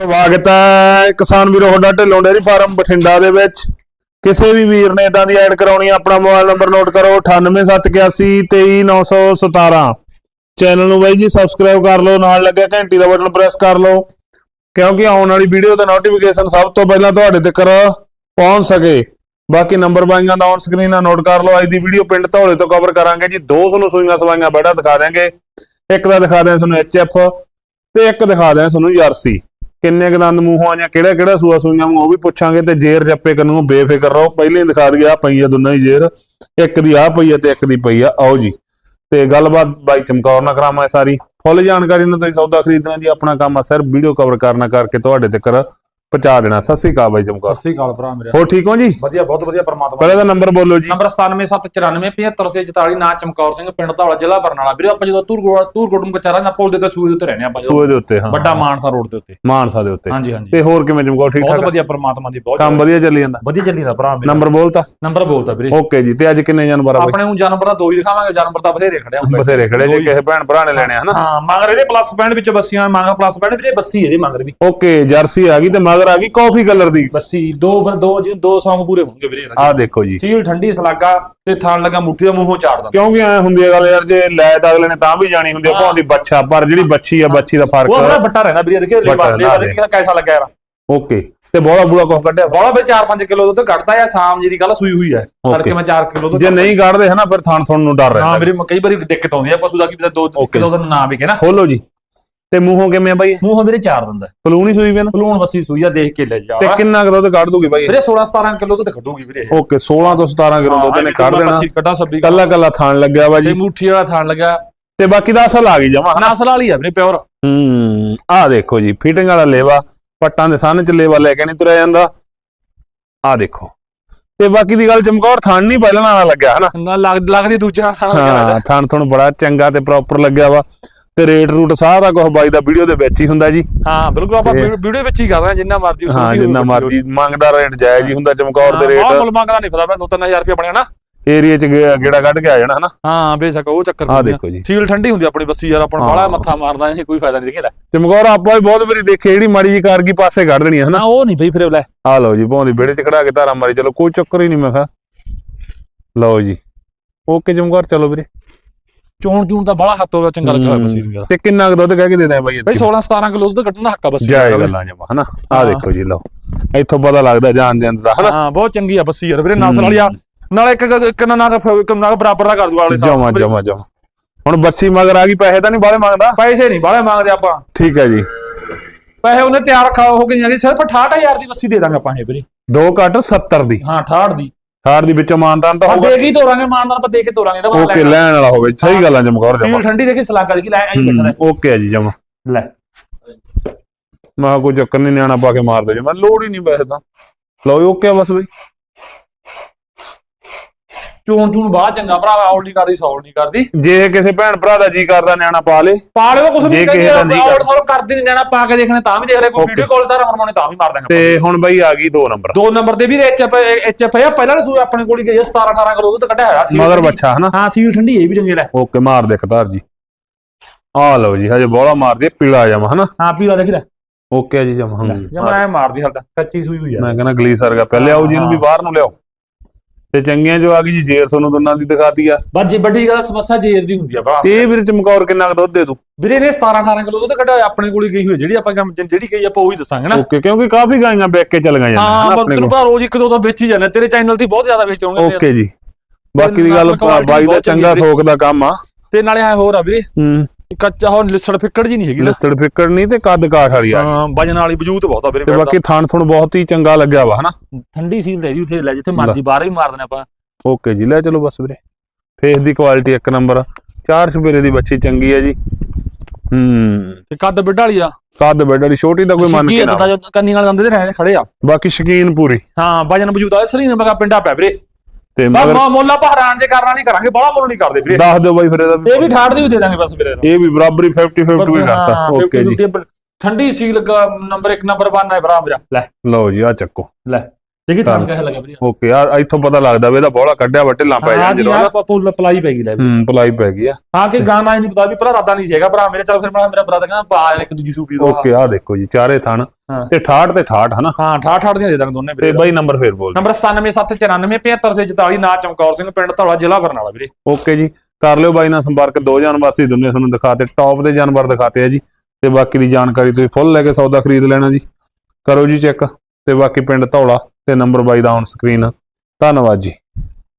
ਸਵਾਗਤ ਹੈ ਕਿਸਾਨ ਵੀਰੋ ਤੁਹਾਡਾ ਢਿੱਲੋਂ ਡੇਅਰੀ ਫਾਰਮ ਬਠਿੰਡਾ ਦੇ ਵਿੱਚ। ਕਿਸੇ ਵੀ ਵੀਰ ਨੇ ਇਦਾਂ ਦੀ ਐਡ ਕਰਾਉਣੀ ਆਪਣਾ ਮੋਬਾਈਲ ਨੰਬਰ ਨੋਟ ਕਰੋ 9871823917 ਚੈਨਲ ਨੂੰ ਬਾਈ ਜੀ ਸਬਸਕ੍ਰਾਈਬ ਕਰ ਲਓ, ਨਾਲ ਲੱਗਿਆ ਘੰਟੀ ਦਾ ਬਟਨ ਪ੍ਰੈਸ ਕਰ ਲਓ, ਕਿਉਂਕਿ ਆਉਣ ਵਾਲੀ ਵੀਡੀਓ ਦਾ ਨੋਟੀਫਿਕੇਸ਼ਨ ਸਭ ਤੋਂ ਪਹਿਲਾਂ ਤੁਹਾਡੇ ਤੱਕ ਪਹੁੰਚ ਸਕੇ। ਬਾਕੀ ਨੰਬਰ ਬਾਈਆਂ ਦਾ ਔਨ ਸਕਰੀਨ ਨਾਲ ਨੋਟ ਕਰ ਲਓ, ਅੱਜ ਦੀ ਵੀਡੀਓ ਪਿੰਡ ਧੌਲੇ ਤੋਂ ਕਵਰ ਕਰਾਂਗੇ ਜੀ। ਦੋ ਤੁਹਾਨੂੰ ਸੂਈਆਂ ਸਵਾਈਆਂ ਬੈੜਾ ਦਿਖਾ ਦਿਆਂਗੇ। ਇੱਕ ਦਾ ਦਿਖਾ ਦਿਆਂ ਤੁਹਾਨੂੰ ਐਚਐਫ ਤੇ ਇੱਕ ਦਿਖਾ ਦਿਆਂ ਤੁਹਾਨੂੰ ਜਰਸੀ ਕਿੰਨੇ ਕੁ ਦੰਦ ਮੂੰਹੋਂ ਜਾਂ ਕਿਹੜਾ ਕਿਹੜਾ ਸੂਆ ਸੂਈਆਂ ਮੂੰਹ ਉਹ ਵੀ ਪੁੱਛਾਂਗੇ ਤੇ ਜੇਰ ਜੱਪੇ ਕੰਨੂ ਬੇਫਿਕਰ ਰਹੋ। ਪਹਿਲੇ ਹੀ ਦਿਖਾ ਦਈਏ ਆ ਪਈ ਆ ਦੋਨਾਂ ਹੀ ਜੇਰ, ਇੱਕ ਦੀ ਆ ਪਈ ਆ ਤੇ ਇੱਕ ਦੀ ਪਈ ਆ, ਆਓ ਜੀ। ਤੇ ਗੱਲਬਾਤ ਬਾਈ ਚਮਕੌਰ ਨਾਲ ਕਰਾਵਾਂ ਸਾਰੀ। ਫੁੱਲ ਜਾਣਕਾਰੀ ਨਾਲ ਤੁਸੀਂ ਸੌਦਾ ਖਰੀਦਣਾ ਜੀ, ਆਪਣਾ ਕੰਮ ਆ, ਸਰ, ਵੀਡੀਓ ਕਵਰ ਕਰਨਾ ਕਰਕੇ ਤੁਹਾਡੇ ਤੱਕ ਪਹੁੰਚਾ ਦੇਣਾ। ਸਤਿ ਸ਼੍ਰੀ ਅਕਾਲ ਬਾਈ ਚਮਕੌਰ। ਸਤਿ ਸ੍ਰੀ ਅਕਾਲ ਭਰਾ ਮੇਰੇ। ਹੋ ਠੀਕ ਹੋ ਜੀ? ਵਧੀਆ ਬਹੁਤ ਵਧੀਆ ਪਰਮਾਤਮਾ ਪਹਿਲੇ ਦਾ ਨੰਬਰ ਬੋਲੋ ਜੀ। ਨੰਬਰ 9779475644 ਨਾਂ ਚਮਕੌਰ ਸਿੰਘ ਪਿੰਡ ਧੌਲਾ ਜ਼ਿਲ੍ਹਾ ਬਰਨਾਲਾ। ਵੀਰੇ ਆਪਾਂ ਜਦੋਂ ਤੂਰ ਤੂਰ ਕੋਟਮ ਕਚਾਰਾ ਨਾ ਪੁੱਲ ਦੇ ਤੇ ਸੂਏ ਦੇ ਉੱਤੇ ਰਹਿੰਦੇ ਆਪਾਂ ਜਦੋਂ। ਸੂਏ ਦੇ ਉੱਤੇ ਹਾਂ। ਵੱਡਾ ਮਾਨਸਾ ਰੋਡ ਦੇ ਉੱਤੇ। ਮਾਨਸਾ ਦੇ ਉੱਤੇ। ਹਾਂਜੀ ਹਾਂਜੀ। ਤੇ ਹੋਰ ਕਿਵੇਂ ਚਮਕੌਰ ਠੀਕ ਬਹੁਤ ਠਾਕ ਵਧੀਆ ਪਰਮਾਤਮਾ ਦੀ ਬਹੁਤ ਕੰਮ ਵਧੀਆ ਚੱਲੀ ਜਾਂਦਾ। ਵਧੀਆ ਚੱਲੀ ਦਾ ਭਰਾ ਮੇਰਾ। ਨੰਬਰ ਬੋਲਤਾ? ਨੰਬਰ ਬੋਲਦਾ ਵੀਰੇ। ਓਕੇ ਜੀ ਤੇ ਅੱਜ ਕਿੰਨੇ ਜਾਨਵਰ ਆ ਆਪਣੇ ਨੂੰ ਜਾਨਵਰ ਦਾ ਦੋ ਹੀ ਦਿਖਾਵਾਂਗੇ ਜਾਨਵਰ ਦਾ ਬਥੇਰੇ ਖੜਿਆ ਹੁੰਦਾ ਬਥੇਰੇ ਖੜੇ ਜੇ ਕਿਸੇ ਭੈਣ ਭਰਾ ਨੇ ਲੈਣੇ ਆ ਹਨਾ? ਹਾਂ ਮਗਰ ਇਹਦੇ ਪਲੱਸ ਬੈਂਡ ਵਿੱਚ ਬੱਸੀਆਂ ਮਗਰ ਪਲੱਸ ਬੈਂਡ ਵੀਰੇ ਬੱਸੀ ਇਹਦੇ ਮਗਰ ਵੀ ਓਕੇ ਜਰਸੀ ਆ ਗਈ ਤੇ ਮਗਰ ਆ ਗਈ ਕਾਫੀ ਕਲਰ ਦੀ। ਬੱਸੀ ਦੋ ਦੋ ਜੀ ਦੋ ਸੌਂਗ ਪੂਰੇ ਹੋਣਗੇ ਵੀਰੇ। ਆਹ ਦੇਖੋ ਜੀ। ਸੀਲ ਠੰਡੀ ਸਲਾਗਾ ਤੇ ਥਾਣ ਲੱਗਾ ਮੁੱਠੀ ਦਾ ਮੂੰਹੋਂ ਚਾੜ ਦਿੰਦਾ। ਕਿਉਂਕਿ ਐ ਹੁੰਦੀ ਹੈ ਗੱਲ ਯਾਰ ਜੇ ਲੈ ਤਾਂ ਅਗਲੇ ਨੇ ਤਾਂ ਵੀ ਜਾਣੀ ਹੁੰਦੀ ਆ ਭਾਉਂਦੀ ਬੱਚਾ ਪਰ ਜਿਹੜੀ ਬੱਚੀ ਆ ਬੱਚੀ ਦਾ ਉਹ ਬੜਾ ਫ਼ਰਕ ਬੱਟਾ ਰਹਿੰਦਾ ਵੀਰੇ ਦੇਖੇ ਲੈ ਬੱਟਾ ਬਾਤ ਨਾ ਲੈ ਕੈਸਾ ਲੱਗਿਆ ਯਾਰ ਓਕੇ ਤੇ ਬੋਲਾ ਬੂਲਾ ਕੁਛ ਕੱਢਿਆ? ਬੋਲਾ ਵੀ 4-5 ਕਿਲੋ ਦੁੱਧ ਕੱਢਦਾ ਆ ਸ਼ਾਮ ਜੀ ਦੀ ਗੱਲ ਸੂਈ ਹੋਈ ਹੈ। ਤੜਕੇ ਮੈਂ 4 ਕਿਲੋ ਦੁੱਧ ਜੇ ਨਹੀਂ ਕੱਢਦੇ ਹਨਾ ਫਿਰ ਥਾਣ ਥਣ ਨੂੰ ਡਰ ਹਾਂ ਰਹਿੰਦਾ ਵੀਰੇ ਕਈ ਵਾਰੀ ਦਿੱਕਤ ਆਉਂਦੀ ਆ ਪਸ਼ੂ ਦਾ ਕੀ ਪਤਾ ਦੋ. ਕਿਲੋ ਦਾ ਨਾ ਵਿਕੇ ਨਾ। ਖੋਲੋ ਜੀ। ਤੇ ਮੂੰਹੋਂ ਕਿਵੇਂ ਆ ਬਾਈ? ਮੂੰਹ ਵੀਰੇ ਚਾਰ ਦਿੰਦਾ ਫਲੂਣੀ ਸੂਈ ਵੀ ਨਾ ਬੱਸੀ ਸੂਈ ਆ ਦੇਖ ਕੇ ਲੈ ਜਾ। ਤੇ ਕਿੰਨਾ ਕੁ ਦੁੱਧ ਕੱਢ ਦੂਗੀ ਬਾਈ? ਵੀਰੇ 16-17 ਕਿਲੋ ਦੁੱਧ ਕੱਢੂਗੀ ਵੀਰੇ। ਓਕੇ 16 ਤੋਂ 17 ਕਿਲੋ ਦੁੱਧ ਨੇ ਕੱਢ ਦੇਣਾ। 25 ਕੱਢਾ 26 ਕੱਲਾ। ਕੱਲਾ ਥਾਣ ਲੱਗਿਆ ਵਾ ਤੇ ਜੀ ਮੁੱਠੀ ਵਾਲਾ ਥਾਣ ਲੱਗਾ ਤੇ ਬਾਕੀ ਦਾ ਅਸਲ ਆ ਗਈ ਜਮਾ। ਹਨਾ ਨਸਲ ਵਾਲੀ ਆ ਵੀਰੇ ਪਿਓਰ। ਹੂੰ ਆ ਦੇਖੋ ਜੀ ਫਿਟਿੰਗ ਵਾਲਾ ਲੇਵਾ। ਪੱਟਾਂ ਦੇ ਸਾਹਨੇ ਚ ਲੇਵਾ ਲੈ ਕੇ ਨਹੀਂ ਤੁਰਿਆ ਜਾਂਦਾ। ਆ ਦੇਖੋ। ਤੇ ਬਾਕੀ ਦੀ ਗੱਲ ਚਮਕੌਰ ਥਣ ਨਹੀਂ ਪਹਿਲਣ ਵਾਲਾ ਲੱਗਿਆ ਹਨਾ? ਲੱਗਦੀ ਦੂਜਾ ਥਾਣ ਲੱਗਿਆ। ਹਾਂ ਥਣ ਥਣ ਬੜਾ ਚੰਗਾ ਤੇ ਪ੍ਰੋਪਰ ਲੱਗਿਆ ਵਾ। ਤੇ ਰੇਟ ਰੂਟ ਸਾਰਾ ਕੁਝ ਬਾਈ ਦਾ ਵੀਡੀਓ ਦੇ ਵਿੱਚ ਹੀ ਹੁੰਦਾ ਜੀ। ਹਾਂ ਬਿਲਕੁਲ ਆਪਾਂ ਵੀਡੀਓ ਵਿੱਚ ਹੀ ਕਰਦੇ ਹਾਂ ਜਿੰਨਾ ਮਰਜ਼ੀ ਹਾਂ ਛੋਟੀ ਜਿੰਨਾ ਮਰਜ਼ੀ ਮੰਗਦਾ ਰੇਟ ਜਾਇਜ਼ ਹੀ ਹੁੰਦਾ ਚਮਕੌਰ ਦੇ ਹਾਂ, ਰੇਟ। ਮੁੱਲ ਮੰਗਦਾ ਨਹੀਂ ਪਤਾ ਮੈਂ 2-3000 ਰੁਪਏ ਬਣਿਆ ਨਾ। ਏਰੀਆ ਚ ਗੇੜਾ ਕੱਢ ਕੇ ਆ ਜਾਣਾ ਹਨਾ? ਹਾਂ ਬੇਸ਼ੱਕ ਉਹ ਚੱਕਰ ਆ। ਦੇਖੋ ਜੀ। ਸੀਲ ਠੰਡੀ ਹੁੰਦੀ ਆਪਣੀ ਬੱਸੀ ਯਾਰ ਆਪਾਂ ਨੂੰ ਹਾਂ। ਬਾਹਲਾ ਮੱਥਾ ਮਾਰਦਾ ਇਹ ਕੋਈ ਫਾਇਦਾ ਨਹੀਂ ਦੇਖੇਦਾ ਚਮਕੌਰ ਆਪਾਂ ਵੀ ਬਹੁਤ ਵਾਰੀ ਦੇਖੇ ਜਿਹੜੀ ਮਾੜੀ ਜੀ ਕਾਰਗੀ ਪਾਸੇ ਕੱਢ ਦੇਣੀ ਹੈ ਹਨਾ? ਉਹ ਨਹੀਂ ਬਈ ਫਿਰ ਲੈ ਆ ਲਓ ਜੀ ਭੌਂਦੀ ਵਿਹੜੇ ਚ ਖੜਾ ਕੇ ਧਾਰਾ ਮਾਰੀ ਚਲੋ ਕੋਈ ਚੱਕਰ ਹੀ ਨਹੀਂ ਮੈਂ ਕਿਹਾ। ਲਓ ਜੀ। ਓਕੇ ਚਮਕੌਰ ਚਲੋ ਵੀਰੇ। ਚੋਣ ਚੂਣ ਤਾਂ ਬਾਹਲਾ ਹੱਥ ਹੋਵੇ ਚੰਗਾ ਲੱਗਾ ਹੋਇਆ ਬੱਸੀ ਨੂੰ ਯਾਰ। ਤੇ ਕਿੰਨਾ ਕੁ ਦੁੱਧ ਕਹਿ ਕੇ ਦੇ ਦੇ ਬਾਈ ਬਈ 16 17 ਕਿਲੋ ਦੁੱਧ ਕੱਢਣ ਦਾ ਹੱਕ ਆ ਬੱਸੀ ਜਾਏ ਦਾ। ਗੱਲਾਂ ਜਮਾ ਹਨਾ? ਆ। ਦੇਖੋ ਜੀ ਲਓ। ਇੱਥੋਂ ਪਤਾ ਲੱਗਦਾ ਜਾਣ ਦੇ ਅੰਦਰ ਦਾ ਹਨਾ? ਹਾਂ ਬਹੁਤ ਚੰਗੀ ਆ ਬੱਸੀ ਯਾਰ ਵੀਰੇ ਨਸਲ ਵਾਲੀ ਆ ਨਾਲੇ ਇੱਕ ਇੱਕ ਨਾ ਨਾ ਇੱਕ ਨਾ ਬਰਾਬਰ ਦਾ ਕਰ ਦੂ ਵਾਲੇ ਜਮਾ ਜਮਾ ਜਮਾ। ਹੁਣ ਬੱਚੀ ਮਗਰ ਆ ਗਈ ਪੈਸੇ ਤਾਂ ਨਹੀਂ ਬਾਲੇ ਮੰਗਦਾ? ਪੈਸੇ ਨਹੀਂ ਬਾਹਲੇ ਮੰਗਦੇ ਆਪਾਂ। ਠੀਕ ਹੈ ਜੀ। ਪੈਸੇ ਉਹਨੇ ਤਿਆਰ ਰੱਖਾ ਹੋ ਗਈਆਂ ਜੀ ਸਿਰਫ 68000 ਦੀ ਬੱਸੀ ਦੇ ਦਾਂਗੇ ਆਪਾਂ ਇਹ ਵੀਰੇ। ਦੋ ਘੱਟ 70 ਦੀ। ਹਾਂ 68 ਦੀ। 60 ਦੀ ਵਿੱਚੋਂ ਮਾਨਤਾਨ ਤਾਂ ਹੋਊਗਾ। ਦੇ ਕੇ ਤੋਰਾਂਗੇ ਮਾਨਦਾਰ ਆਪਾਂ ਦੇ ਕੇ ਤੋਰਾਂਗੇ ਇਹਦਾ ਓਕੇ ਲੈਣ ਵਾਲਾ ਹੋਵੇ ਸਹੀ ਗੱਲ ਆ ਜਮਕੌਰ ਜਮਾ। ਠੰਡੀ ਦੇਖੀ ਸਲਾਗਾ ਦੇਖੀ ਲੈ ਐਂ ਬੈਠਾ ਓਕੇ ਆ ਜੀ ਜਮਾ। ਲੈ। ਮੈਂ ਕੋਈ ਚੱਕਰ ਨਹੀਂ ਨਿਆਣਾ ਪਾ ਕੇ ਮਾਰ ਦੇ ਜੀ। ਮੈਂ ਲੋੜ ਹੀ ਨਹੀਂ ਪੈਸੇ ਤਾਂ। ਲਓ ਓਕੇ ਬਸ ਬਈ। ਚੋਣ ਚੂਣ ਬਾਹਲਾ ਚੰਗਾ ਭਰਾ ਆਉਲ ਨਹੀਂ ਕਰਦੀ ਸੌਲ ਨਹੀਂ ਕਰਦੀ। ਜੇ ਕਿਸੇ ਭੈਣ ਭਰਾ ਦਾ ਜੀ ਕਰਦਾ ਨਿਆਣਾ ਪਾ ਲੇ। ਪਾ ਲਿਓ ਜੇ ਵੀ ਕਿਸੇ ਦਾ ਨਹੀਂ ਆਉਲ ਸੌਲ ਕਰਦੀ ਨਹੀਂ ਜਾਣਾ ਪਾ ਕੇ ਦੇਖਣੇ ਤਾਂ ਵੀ ਦੇਖ ਲੈ ਕੋਈ. ਵੀਡੀਓ ਕਾਲ ਤਾਂ ਹਰਮੋਨੇ ਤਾਂ ਵੀ ਮਾਰ ਦਾਂਗੇ ਤੇ ਹੁਣ ਬਈ ਆ ਗਈ ਦੋ ਨੰਬਰ। ਦੋ ਨੰਬਰ ਤੇ ਵੀ ਐਚ ਐਫ ਐਚ ਐਫ ਆ ਪਹਿਲਾਂ ਸੂ ਆਪਣੇ ਕੋਲ ਹੀ ਗਈ ਆ, 17 18 ਕਿਲੋ ਦੁੱਧ ਕੱਢਿਆ ਹੋਇਆ ਸੀ। ਮਗਰ ਬੱਚਾ ਹਨਾ? ਹਾਂ ਸੀਲ ਠੰਡੀ ਇਹ ਵੀ ਚੰਗੇ ਲੈ। ਓਕੇ ਮਾਰ ਦੇ ਕਤਾਰ ਜੀ। ਆ ਲਓ ਜੀ ਹਜੇ ਬੋਲਾ ਮਾਰਦੀ ਹੈ, ਪੀਲਾ ਜਮਾ ਹਨਾ? ਹਾਂ ਪੀਲਾ ਦੇਖ ਲੈ। ਓਕੇ ਜੀ ਜਮਾ ਹੂੰ ਜਮਾ ਐ ਮਾਰਦੀ ਹਲਦਾ ਕੱਚੀ ਸੂਈ ਹੋਈ ਆ। ਮੈਂ ਕਹਿੰਦਾ ਗਲੀਸਰ ਦਾ ਪਹਿਲੇ ਆਓ ਜੀ ਇਹਨੂੰ ਵੀ ਬਾਹਰ ਨੂੰ ਲਿਆਓ। ਤੇ ਚੰਗੀਆਂ ਜੋ ਆ ਗਈ ਜੀ ਜੇਰ ਤੁਹਾਨੂੰ ਦੋਨਾਂ ਦੀ ਦਿਖਾਤੀ ਆ। ਬੱਜੇ ਵੱਡੀ ਗੱਲ ਸਮੱਸਿਆ ਜੇਰ ਦੀ ਹੁੰਦੀ ਆ ਭਰਾ। ਤੇ ਇਹ ਵੀਰ ਚਮਕੌਰ ਕਿੰਨਾ ਕੁ ਦੁੱਧ ਦੇ ਦੂ? ਵੀਰੇ ਨੇ 17 18 ਕਿਲੋ ਦੁੱਧ ਕੱਢਿਆ ਆਪਣੇ ਕੋਲ ਹੀ ਗਈ ਹੋਈ ਜਿਹੜੀ ਆਪਾਂ ਕੰਮ- ਜਿਹੜੀ ਗਈ ਆਪਾਂ ਉਹੀ ਦੱਸਾਂਗੇ ਨਾ। ਓਕੇ ਕਿਉਂਕਿ ਕਾਫੀ ਗਾਈਆਂ ਵੇਚ ਕੇ ਚੱਲ ਗਈਆਂ ਹਾਂ ਪਰ ਤੈਨੂੰ ਪਤਾ ਰੋਜ਼ ਇੱਕ ਦੋ ਤਾਂ ਵੇਚ ਜਾਂਦੇ ਤੇਰੇ ਚੈਨਲ ਤੇ ਬਹੁਤ ਜ਼ਿਆਦਾ ਵੇਚ ਆਉਣਗੇ ਓਕੇ ਜੀ। ਬਾਕੀ ਦੀ ਗੱਲ ਬਾਈ ਦਾ ਚੰਗਾ ਥੋਕ ਦਾ ਕੰਮ ਆ। ਤੇ ਨਾਲੇ ਹੋਰ ਆ ਵੀਰੇ। ਹੂੰ। ਕੱਚਾ ਹੁਣ ਲਿਸੜ ਫਿੱਕੜ ਜੀ ਨਹੀਂ ਹੈਗੀ ਨਾ। ਲੱਸੜ ਫਿੱਕੜ ਨਹੀਂ ਤੇ ਕੱਦ ਕਾਠ ਵਾਲੀ ਆ ਹਾਂ ਵਜਨ ਵਾਲੀ ਵਜੂਦ ਬਹੁਤ ਆ ਵੀਰੇ ਤੇ ਬਾਕੀ ਥਣ ਥਣ ਬਹੁਤ ਹੀ ਚੰਗਾ ਲੱਗਿਆ ਵਾ ਹਨਾ? ਦਾ। ਠੰਡੀ ਸੀਲ ਦੇ ਜੀ ਉੱਥੇ ਲੈ ਜਿੱਥੇ ਮਰਜ਼ੀ ਬਾਹਰ ਵੀ ਮਾਰ ਦਨੇ ਆਪਾਂ। ਓਕੇ ਜੀ ਲੈ ਚਲੋ ਬਸ ਵੀਰੇ। ਫੇਸ ਦੀ ਕੁਆਲਿਟੀ ਇੱਕ ਨੰਬਰ ਚਾਰ ਸਪੇਰੇ ਦੀ ਬੱਚੀ ਚੰਗੀ ਹੈ ਜੀ। ਹੂੰ। ਤੇ ਕੱਦ ਬਿੱਡ ਵਾਲੀ ਆ। ਕੱਦ ਬੈਡ ਵਾਲੀ ਛੋਟੀ ਤਾਂ ਕੋਈ ਮੰਨ ਕੇ ਆ ਨਾ ਤਾਂ ਜੋ ਕੰਨੀ ਨਾਲ ਜਾਂਦੇ ਤੇ ਰਹਿ ਖੜੇ ਆ। ਬਾਕੀ ਸ਼ਕੀਨ ਪੂਰੀ। ਹਾਂ ਵਜਨ ਵਜੂਦ ਆ ਸਰੀ ਨੇ ਬਗਾ ਪਿੰਡਾ ਪੈ ਵੀਰੇ। ਤੇ ਬਸ ਮਗਰ ਮੁੱਲਾ ਪਹਰਾਨ ਜੇ ਕਰਨਾ ਨਹੀਂ ਕਰਾਂਗੇ ਬੜਾ ਮੁੱਲ ਨਹੀਂ ਕਰਦੇ ਵੀਰੇ। ਦੱਸ ਦਿਓ ਬਾਈ ਫਿਰ ਇਹਦਾ ਵੀ- ਇਹ ਵੀ ਠਾੜ ਦੀ ਵੀ ਦੇ ਦਾਂਗੇ ਬਸ ਵੀਰੇ ਇਹ ਵੀ ਬਰਾਬਰੀ 50 50 ਹੀ ਕਰਤਾ। ਹਾਂ, ਓਕੇ ਜੀ। 50 ਠੰਡੀ ਸੀਲ ਨੰਬਰ 1 ਨੰਬਰ 1 ਹੈ ਭਰਾ ਮੇਰਾ। ਲੈ ਲਓ ਜੀ ਆ ਚੱਕੋ। ਲੈ ਦੇਖੀ ਤੁਹਾਨੂੰ ਕਿਹੋ ਲੱਗਾ ਵੀਰੇ। ਓਕੇ ਆ ਇੱਥੋਂ ਪਤਾ ਲੱਗਦਾ ਵੀ ਇਹਦਾ ਬੋਲਾ ਕੱਢਿਆ ਵਾ ਢਿੱਲਾਂ ਪੈ ਹਾਂ ਜੀ ਜਦੋਂ ਆ ਨਾ ਪੁੱਲ ਪਲਾਈ ਪੈ ਗਈ ਲੈ ਹੂੰ ਪਲਾਈ ਪੈ ਗਈ ਆ। ਹਾਂ ਕਿ ਗਾਣਾ ਹੀ ਨਹੀਂ ਪਤਾ ਵੀ ਭਰਾ ਰਾਦਾ ਨਹੀਂ ਸੀਗਾ ਭਰਾ ਮੇਰੇ ਚੱਲ ਫਿਰ ਮੈਂ ਮੇਰਾ ਭਰਾ ਤਾਂ ਕਹਿੰਦਾ ਪਾ ਇੱਕ ਦੂਜੀ ਸੂਪੀ ਦੋ ਓਕੇ ਆ ਦੇਖੋ ਜੀ ਚਾਰੇ ਥਣ। ਤੇ 68 ਤੇ 68 ਹਨਾ? ਹਾਂ 68 68 ਦੀਆਂ ਦੇ ਦਾਂਗੇ ਦੋਨੇ ਤੇ ਵੀਰੇ। ਬਾਈ ਨੰਬਰ ਫੇਰ ਬੋਲ। ਨੰਬਰ 9779475444 ਨਾਂ ਚਮਕੌਰ ਸਿੰਘ ਪਿੰਡ ਧੌਲਾ ਜ਼ਿਲ੍ਹਾ ਬਰਨਾਲਾ ਵੀਰੇ। ਓਕੇ ਜੀ ਕਰ ਲਿਓ ਬਾਈ ਨਾਲ ਸੰਪਰਕ ਦੋ ਜਾਨਵਰ ਸੀ ਦੁਨੀਆ ਤੁਹਾਨੂੰ ਦਿਖਾਤੇ ਟੌਪ ਦੇ ਜਾਨਵਰ ਦਿਖਾਤੇ ਆ ਜੀ। ਤੇ ਬਾਕੀ ਦੀ ਜਾਣਕਾਰੀ ਤੁਸੀਂ ਫੁੱਲ ਲੈ ਕੇ ਸੌਦਾ ਖਰੀਦ ਲੈਣਾ ਜੀ। ਕਰੋ ਜੀ ਚੈੱਕ ਤੇ ਬਾਕੀ ਪਿੰਡ ਧੌਲਾ ਤੇ ਨੰਬਰ ਬਾਈ ਦਾ ਔਨ ਸਕਰੀਨ ਧੰਨਵਾਦ ਜੀ।